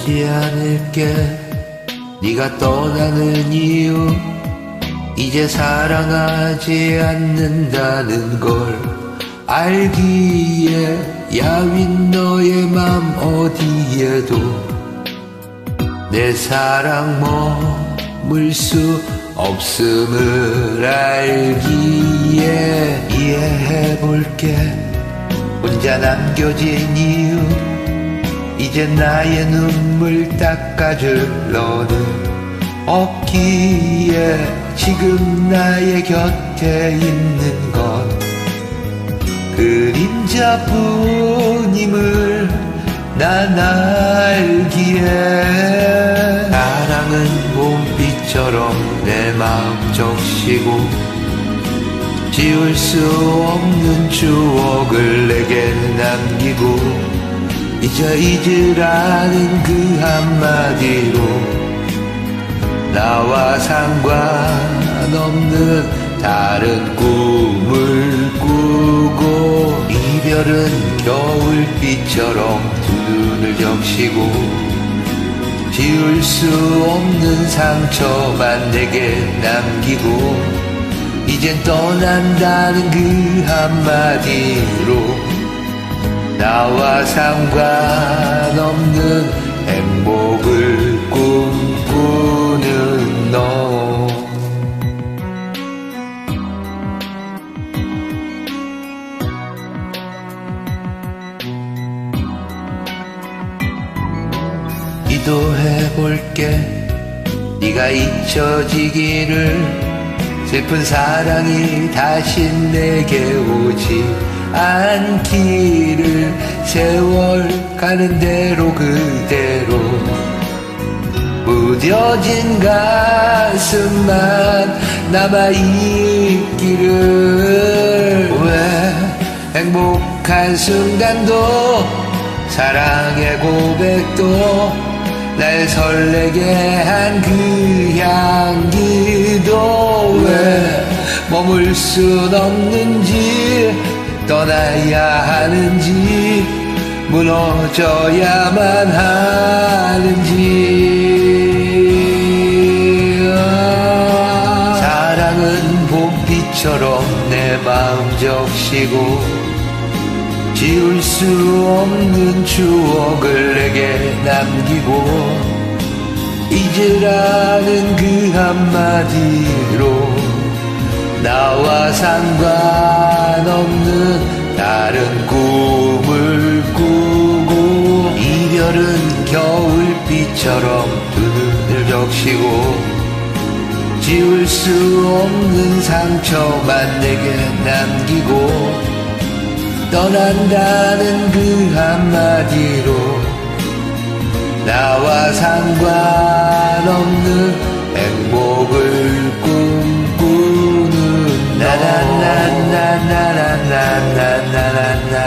잊지 않을게. 네가 떠나는 이유 이제 사랑하지 않는다는 걸 알기에 야윈 너의 맘 어디에도 내 사랑 머물 수 없음을 알기에 이해해볼게. 혼자 남겨진 이유 이제 나의 눈물 닦아줄 너는 없기에 지금 나의 곁에 있는 건 그림자뿐임을 난 알기에 사랑은 봄비처럼 내 마음 적시고 지울 수 없는 추억을 내게 남기고 이제 잊으라는 그 한마디로 나와 상관없는 다른 꿈을 꾸고 이별은 겨울비처럼 두 눈을 적시고 지울 수 없는 상처만 내게 남기고 이젠 떠난다는 그 한마디로 나와 상관없는 행복을 꿈꾸는 너. 기도해볼게. 네가 잊혀지기를. 슬픈 사랑이 다시 내게 오지 않기를 세월 가는 대로 그대로 무뎌진 가슴만 남아있기를. 왜? 행복한 순간도 사랑의 고백도 날 설레게 한 그 향기도. 왜? 머물 순 없는지 떠나야 하는지 무너져야만 하는지. 아, 사랑은 봄비처럼 내 마음 적시고 지울 수 없는 추억을 내게 남기고 잊으라는 그 한마디로 나와 상관없는 다른 꿈을 꾸고 이별은 겨울비처럼 두 눈을 적시고 지울 수 없는 상처만 내게 남기고 떠난다는 그 한마디로 나와 상관없는 행복을 꿈꾸는 나나나나나나나